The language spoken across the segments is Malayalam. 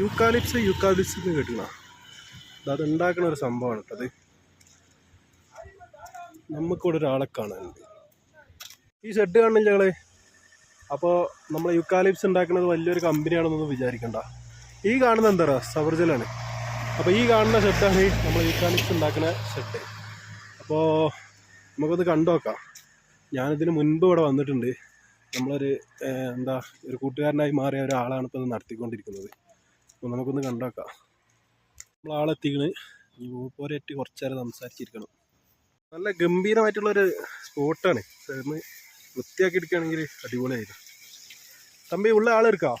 യൂക്കാലിപ്സ് യൂക്കാലിപ്സ് എന്ന് കേട്ടില്ല അത് ഉണ്ടാക്കുന്ന ഒരു സംഭവമാണ് അത്. നമുക്കിവിടെ ഒരാളെ കാണാനുണ്ട്. ഈ ഷെഡ് കാണില്ല ഞങ്ങൾ അപ്പോൾ നമ്മൾ യുക്കാലിപ്സ് ഉണ്ടാക്കുന്നത് വലിയൊരു കമ്പനിയാണെന്നൊന്നും വിചാരിക്കണ്ട. ഈ കാണുന്ന എന്താ പറയുക സവർജലാണ്. അപ്പോൾ ഈ കാണുന്ന ഷെഡാണ് നമ്മൾ യുക്കാലിപ്സ് ഉണ്ടാക്കുന്ന ഷെഡ് അപ്പോൾ നമുക്കൊന്ന് കണ്ടു നോക്കാം. ഞാനിതിന് മുൻപ് ഇവിടെ വന്നിട്ടുണ്ട്. നമ്മളൊരു എന്താ ഒരു കൂട്ടുകാരനായി മാറിയ ഒരാളാണ് ഇപ്പോൾ ഇത് നടത്തിക്കൊണ്ടിരിക്കുന്നത്. നമുക്കൊന്ന് കണ്ടാക്കാം. നമ്മൾ ആളെത്തിക്കണ് ഈ പോരേറ്റ് കുറച്ചേരം സംസാരിച്ചിരിക്കണം. നല്ല ഗംഭീരമായിട്ടുള്ളൊരു സ്പോട്ടാണ്. ഒന്ന് വൃത്തിയാക്കി എടുക്കുകയാണെങ്കിൽ അടിപൊളിയായിരുന്നു. തമ്പി ഉള്ള ആളെടുക്കാം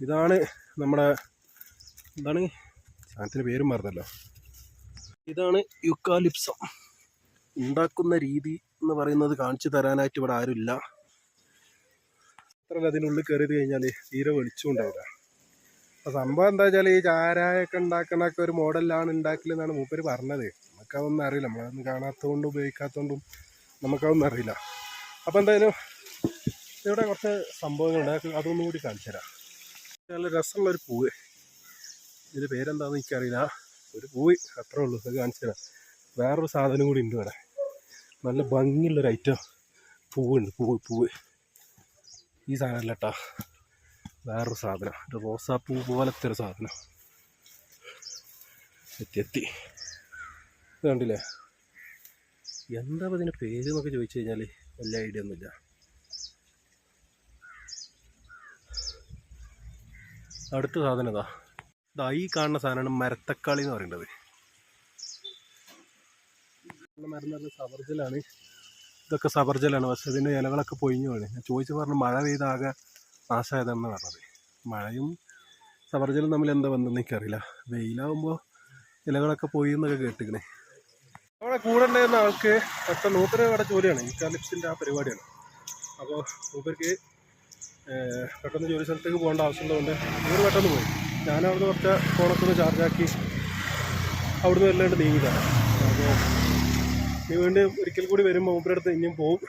ഇതാണ് നമ്മുടെ എന്താണ്? സാധനത്തിന് പേരും മറന്നല്ലോ. ഇതാണ് യുക്കാലിപ്സം. ഉണ്ടാക്കുന്ന രീതി എന്ന് പറയുന്നത് കാണിച്ചു തരാനായിട്ട് ഇവിടെ ആരുമില്ല. അത്രല്ല അതിനുള്ളിൽ കയറിയത് കഴിഞ്ഞാൽ തീരെ വെളിച്ചം ഉണ്ടാവില്ല. അപ്പം സംഭവം എന്താ വെച്ചാൽ ഈ ചാരായൊക്കെ ഉണ്ടാക്കണൊക്കെ ഒരു മോഡലിലാണ് ഉണ്ടാക്കലെന്നാണ് മൂപ്പര് പറഞ്ഞത്. നമുക്കതൊന്നും അറിയില്ല. നമ്മളതൊന്നും കാണാത്തതുകൊണ്ടും ഉപയോഗിക്കാത്തതുകൊണ്ടും നമുക്കതൊന്നും അറിയില്ല. അപ്പോൾ എന്തായാലും ഇവിടെ കുറച്ച് സംഭവങ്ങളുണ്ട്. അതൊന്നും കൂടി കാണിച്ചു തരാം. നല്ല രസമുള്ളൊരു പൂവ്. ഇതിന്റെ പേരെന്താണെന്ന് എനിക്കറിയില്ല. ഒരു പൂവ് അത്രേ ഉള്ളൂ. അത് കാണിച്ചു തരാം. വേറൊരു സാധനം കൂടി ഉണ്ട് ഇവിടെ. നല്ല ഭംഗിയുള്ളൊരു ഐറ്റം പൂവുണ്ട്. പൂവ് പൂവ്. ഈ സാധനമല്ല കേട്ടോ. വേറൊരു സാധനം. ഒരു റോസാപ്പൂ പോലത്തെ ഒരു സാധനം. എത്തി ഇത് കണ്ടില്ലേ? എന്താ ഇതിന്റെ പേര് എന്നൊക്കെ ചോദിച്ചു കഴിഞ്ഞാൽ വലിയ ഐഡിയ ഒന്നുമില്ല. അടുത്ത സാധനം ഇതാ. ഇതാ ഈ കാണുന്ന സാധനമാണ് മരത്തക്കാളി എന്ന് പറയുന്നത്. മരം എന്ന് സബർജലാണ് ഇതൊക്കെ സബർജലാണ് പക്ഷേ ഇതിന്റെ ഇലകളൊക്കെ പൊഴിഞ്ഞു പോയി. ഞാൻ ചോദിച്ചു പറഞ്ഞു മഴ പെയ്താകെ നാശമായതെന്ന് പറഞ്ഞത്. മഴയും സബർജലും തമ്മിൽ എന്താ ബന്ധം എനിക്കറിയില്ല. വെയിലാവുമ്പോൾ ഇലകളൊക്കെ പോയി എന്നൊക്കെ കേട്ടിക്കണേ അവിടെ കൂടെ ഉണ്ടായിരുന്ന ആൾക്ക് പെട്ടെന്ന് മൂപ്പര് അവിടെ ജോലിയാണ്. ഈ കാലിപ്സിന്റെ ആ പരിപാടിയാണ്. അപ്പോൾ ഏഹ്, പെട്ടെന്ന് ജോലി സ്ഥലത്തേക്ക് പോകേണ്ട ആവശ്യമുള്ളതുകൊണ്ട് ഇവർ പെട്ടെന്ന് പോയി. ഞാൻ അവിടുന്ന് കുറച്ച് ഫോണൊക്കെ ഒന്ന് ചാർജാക്കി അവിടുന്ന് വല്ലാണ്ട് നീങ്ങിയതാണ് അപ്പോൾ വേണ്ടി ഒരിക്കൽ കൂടി വരുമ്പോൾ മൂപ്പരടുത്ത് ഇനിയും പോവും.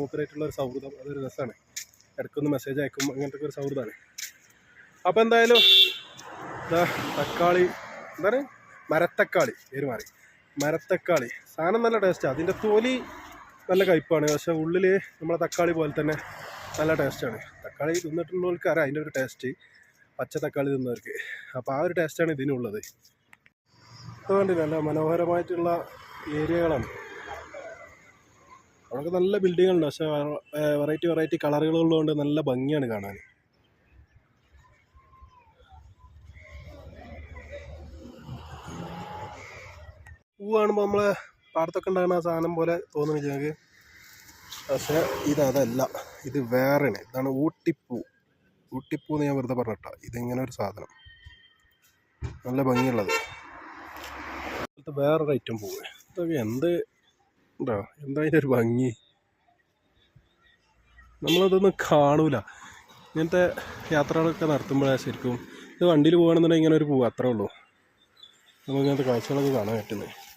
മൂപ്പരായിട്ടുള്ള ഒരു സൗഹൃദം. അതൊരു രസമാണ്. ഇടയ്ക്കൊന്ന് മെസ്സേജ് അയക്കും. അങ്ങനത്തെ ഒരു സൗഹൃദമാണ്. അപ്പോൾ എന്തായാലും ഇതാ തക്കാളി എന്താണ്? മരത്തക്കാളി പേര് മാറി. മരത്തക്കാളി. സാധനം നല്ല ടേസ്റ്റാണ് അതിന്റെ തൊലി നല്ല കയ്പ്പാണ് പക്ഷേ ഉള്ളിൽ നമ്മളെ തക്കാളി പോലെ തന്നെ നല്ല ടേസ്റ്റാണ് തക്കാളി തിന്നിട്ടുള്ളവർക്ക് അറിയാം അതിന്റെ ഒരു ടേസ്റ്റ് പച്ച തക്കാളി തിന്നവർക്ക്. അപ്പോൾ ആ ഒരു ടേസ്റ്റാണ് ഇതിനുള്ളത്. അതുകൊണ്ട് നല്ല മനോഹരമായിട്ടുള്ള ഏരിയകളാണ്. അവിടെ നല്ല ബിൽഡിങ്ങുണ്ട് പക്ഷേ വെറൈറ്റി വെറൈറ്റി കളറുകളുള്ളതുകൊണ്ട് നല്ല ഭംഗിയാണ് കാണാൻ. പൂ കാണുമ്പോൾ നമ്മളെ പാടത്തൊക്കെ ഉണ്ടാകുന്ന ആ സാധനം പോലെ തോന്നുന്നു ഞങ്ങൾക്ക് പക്ഷേ ഇത് അതല്ല. ഇത് വേറെയാണ്. ഇതാണ് ഊട്ടിപ്പൂ. ഊട്ടിപ്പൂ എന്ന് ഞാൻ വെറുതെ പറഞ്ഞിട്ടാ. ഇതിങ്ങനെ ഒരു സാധനം. നല്ല ഭംഗിയുള്ളത്. വേറൊരു ഐറ്റം പൂവ്. ഇതൊക്കെ എന്ത് ഉണ്ടോ എന്താ അതിന്റെ ഒരു ഭംഗി? നമ്മളതൊന്നും കാണൂല. ഇങ്ങനത്തെ യാത്രകളൊക്കെ നടത്തുമ്പോഴാണ് ശരിക്കും. ഇത് വണ്ടിയിൽ പോകണമെന്നുണ്ടെങ്കിൽ ഇങ്ങനെ ഒരു പോവുക അത്രേ ഉള്ളൂ. നമുക്ക് ഇങ്ങനത്തെ കാഴ്ചകളൊക്കെ കാണാൻ പറ്റുന്നത്